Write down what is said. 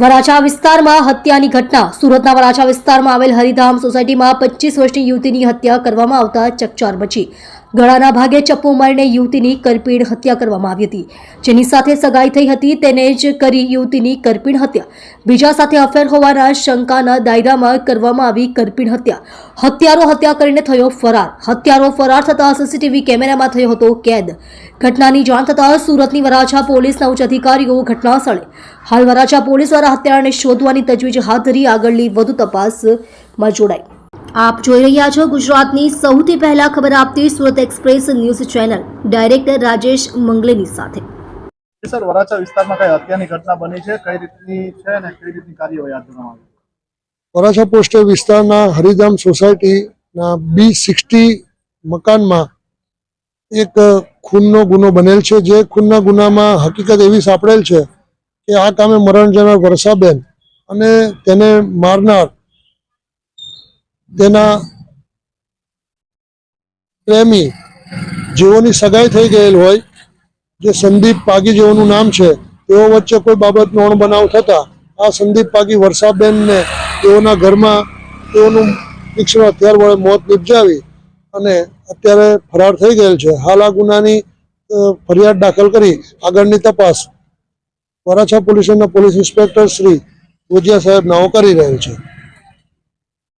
વરાછા વિસ્તારમાં હત્યાની ઘટના. સુરતના વરાછા વિસ્તારમાં આવેલ હરિધામ સોસાયટીમાં પચીસ વર્ષની યુવતીની હત્યા કરવામાં આવતા ચકચાર મચી. ગળાના ભાગે ચપ્પો મારીને યુવતીની કરપીણ હત્યા કરવામાં આવી હતી. જેની સાથે સગાઈ થઈ હતી તેને જ કરી યુવતીની કરપીણ હત્યા. બીજા સાથે અફેર હોવાના શંકાના દાયરામાં કરવામાં આવી કરપીણ હત્યા. હત્યારો હત્યા કરીને થયો ફરાર. હત્યારો ફરાર થતાં સીસીટીવી કેમેરામાં થયો હતો કેદ. ઘટનાની જાણ થતાં સુરતની વરાછા પોલીસના ઉચ્ચ અધિકારીઓ ઘટના સ્થળે હાલ વરાછા પોલીસ દ્વારા હત્યારાને શોધવાની તજવીજ હાથ ધરી આગળની વધુ તપાસમાં જોડાઈ. આપ જોઈ રહ્યા છો ગુજરાતની સૌથી પહેલા ખબર આપતી Surat express news channel. Director Rajesh મંગલેની સાથે. સર વરાછા વિસ્તારમાં કઈ હત્યાની ઘટના બની છે? કઈ રીતની છે અને કઈ રીતની કાર્યવાહી હાથ ધરવામાં આવી વરાછા પોસ્ટ વિસ્તારના હરિધામ સોસાયટીના બી સિક્સટી મકાનમાં એક ખૂનનો ગુનો બનેલ છે. જે ખૂનના ગુનામાં હકીકત એવી સાંપડેલ છે કે આ કામે મરણ જનાર વર્ષાબેન અને તેને મારનાર તેના પ્રેમી જેઓની સગાઈ થઈ ગયેલ હોય, જે સંદીપ પાગી જેઓનું નામ છે, તેઓ વચ્ચે કોઈ બાબતનો અણબનાવ થતા આ સંદીપ પાગી વર્ષાબેનને તેઓના ઘરમાં તેઓનું તીક્ષ્ણ હથિયાર વડે મોત નિપજાવી અને અત્યારે ફરાર થઈ ગયેલ છે. હાલ આ ગુનાની ફરિયાદ દાખલ કરી આગળની તપાસ વરાછા પોલીસના પોલીસ ઇન્સ્પેક્ટર શ્રી ભુજિયા સાહેબ નાઓ કરી રહ્યો છે.